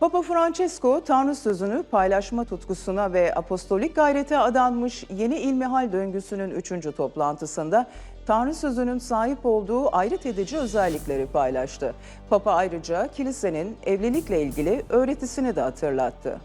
Papa Francesco Tanrı sözünü paylaşma tutkusuna ve apostolik gayrete adanmış yeni ilmihal döngüsünün 3. toplantısında Tanrı sözünün sahip olduğu ayrıt edici özellikleri paylaştı. Papa ayrıca kilisenin evlilikle ilgili öğretisini de hatırlattı.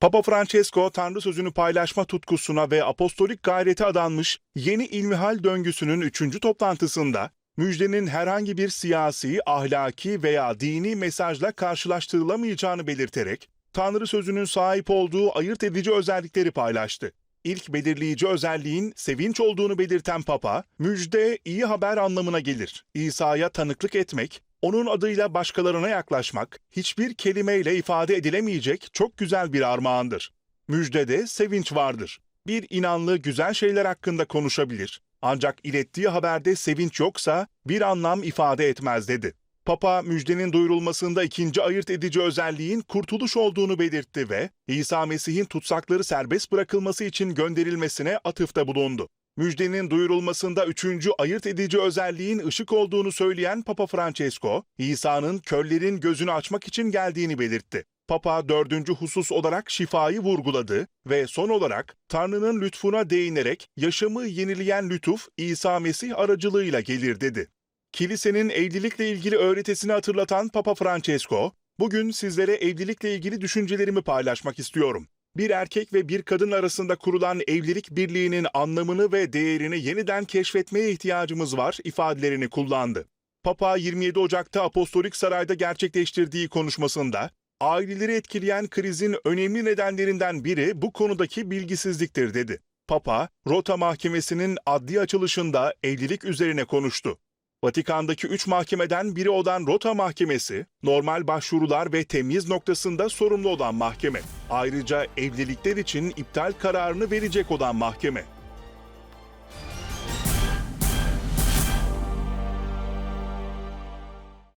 Papa Francesco Tanrı sözünü paylaşma tutkusuna ve apostolik gayrete adanmış yeni ilmihal döngüsünün 3. toplantısında müjdenin herhangi bir siyasi, ahlaki veya dini mesajla karşılaştırılamayacağını belirterek Tanrı sözünün sahip olduğu ayırt edici özellikleri paylaştı. İlk belirleyici özelliğin sevinç olduğunu belirten Papa, müjde iyi haber anlamına gelir. İsa'ya tanıklık etmek, onun adıyla başkalarına yaklaşmak, hiçbir kelimeyle ifade edilemeyecek çok güzel bir armağandır. Müjdede sevinç vardır. Bir inanlı güzel şeyler hakkında konuşabilir. Ancak ilettiği haberde sevinç yoksa bir anlam ifade etmez dedi. Papa müjdenin duyurulmasında ikinci ayırt edici özelliğin kurtuluş olduğunu belirtti ve İsa Mesih'in tutsakları serbest bırakılması için gönderilmesine atıfta bulundu. Müjdenin duyurulmasında üçüncü ayırt edici özelliğin ışık olduğunu söyleyen Papa Francesco, İsa'nın köllerin gözünü açmak için geldiğini belirtti. Papa dördüncü husus olarak şifayı vurguladı ve son olarak Tanrı'nın lütfuna değinerek yaşamı yenileyen lütuf İsa Mesih aracılığıyla gelir dedi. Kilisenin evlilikle ilgili öğretisini hatırlatan Papa Francesco, bugün sizlere evlilikle ilgili düşüncelerimi paylaşmak istiyorum. Bir erkek ve bir kadın arasında kurulan evlilik birliğinin anlamını ve değerini yeniden keşfetmeye ihtiyacımız var ifadelerini kullandı. Papa 27 Ocak'ta Apostolik Saray'da gerçekleştirdiği konuşmasında, aileleri etkileyen krizin önemli nedenlerinden biri bu konudaki bilgisizliktir dedi. Papa, Rota Mahkemesi'nin adli açılışında evlilik üzerine konuştu. Vatikan'daki üç mahkemeden biri olan Rota Mahkemesi, normal başvurular ve temyiz noktasında sorumlu olan mahkeme. Ayrıca evlilikler için iptal kararını verecek olan mahkeme.